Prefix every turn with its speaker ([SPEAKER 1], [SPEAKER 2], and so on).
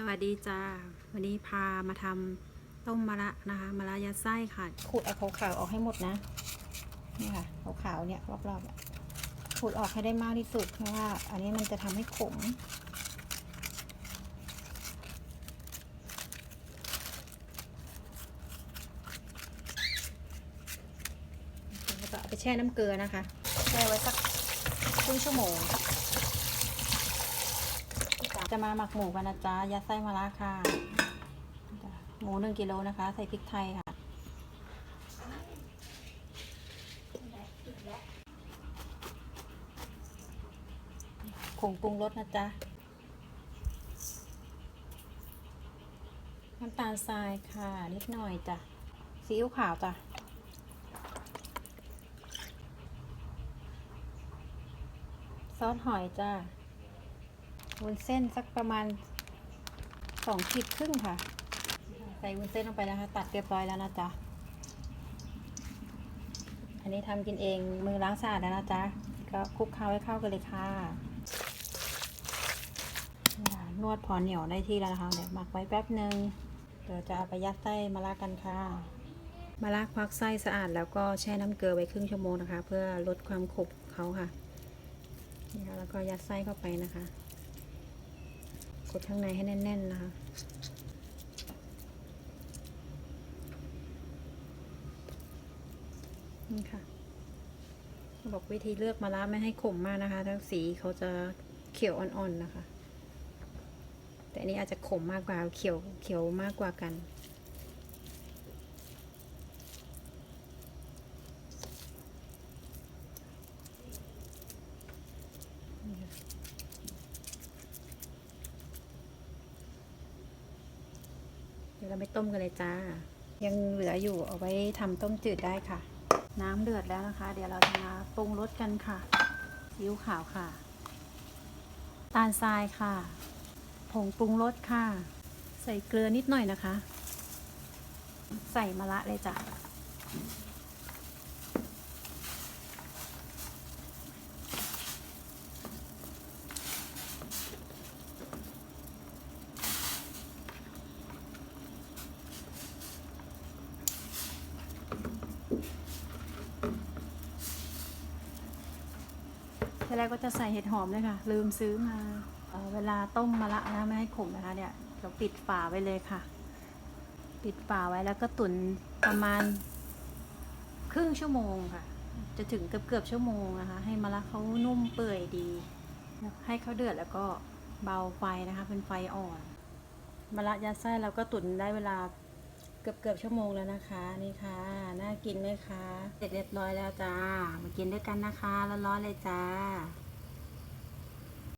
[SPEAKER 1] สวัสดีจ้า วันนี้พามาทำต้มมะระนะคะมะระยัดไส้ค่ะ
[SPEAKER 2] ขูดเอาขาวๆออกให้หมดนะ นี่ค่ะขาวๆเนี่ยรอบๆอะขูดออกให้ได้มากที่สุดเพราะว่า อันนี้มันจะทำให้ขมแล้วก็เอาไปแช่น้ำเกลือนะคะ แช่ไว้สักครึ่งชั่วโมง จะมาหมักหมูกันนะจ๊ะยัดไส้มะระค่ะ หมูหนึ่งกิโลนะคะ ใส่พริกไทยค่ะ ผงปรุงรสนะจ๊ะ น้ำตาลทรายค่ะ นิดหน่อยจ้ะ ซีอิ๊วขาวจ้ะซอสหอยจ้ะ วุ้นเส้นสักประมาณสองขีดครึ่งค่ะ ใส่วุ้นเส้นลงไปนะคะ ตัดเรียบร้อยแล้วนะจ๊ะ อันนี้ทำกินเองมือล้างสะอาดแล้วนะจ๊ะ ก็คลุกเคล้าให้เข้ากันเลยค่ะนี่ค่ะนวดพอเหนียวได้ที่แล้วนะคะเดี๋ยวหมักไว้แป๊บหนึ่งเดี๋ยวจะเอาไปยัดไส้มาลากันค่ะ
[SPEAKER 1] มะระควักไส้สะอาดแล้วก็แช่น้ำเกลือไว้ครึ่งชั่วโมงนะคะ เพื่อลดความขบเขาค่ะนี่ค่ะแล้วก็ยัดไส้เข้าไปนะคะ ดข้างในให้แน่น ๆ นะคะนี่ค่ะบอกวิธีเลือกมะระไม่ให้ขมมากนะคะ ทั้งสีเขาจะเขียวอ่อน ๆ นะคะ แต่อันนี้อาจจะขมมากกว่าเขียวเขียวมากกว่ากัน ดี๋ยวเราไปต้มกันเลยจ้า ยังเหลืออยู่เอาไว้ทำต้มจืดได้ค่ะ น้ำเดือดแล้วนะคะ เดี๋ยวเราจะมาปรุงรสกันค่ะซีอิ๊วขาวค่ะ ตาลทรายค่ะ ผงปรุงรสค่ะ ใส่เกลือนิดหน่อยนะคะ ใส่มะระเลยจ้ะ แรกก็จะใส่เห็ดหอมเลยค่ะ ลืมซื้อมาเเวลาต้มมะระนะไม่ให้ขมนะคะเนี่ยเราปิดฝาไว้เลยค่ะ ปิดฝาไว้แล้วก็ตุ๋นประมาณครึ่งชั่วโมงค่ะ จะถึงเกือบเกือบชั่วโมงนะคะ ให้มะระเขานุ่มเปื่อยดี ให้เขาเดือดแล้วก็เบาไฟนะคะ เป็นไฟอ่อนมะระยัดไส้เราก็ตุ๋นได้เวลา กือบเกือบชั่วโมงแล้วนะคะ นี่ค่ะ น่ากินไหมคะ เสร็จเรียบร้อยแล้วจ้า มากินด้วยกันนะคะ ร้อนๆเลยจ้า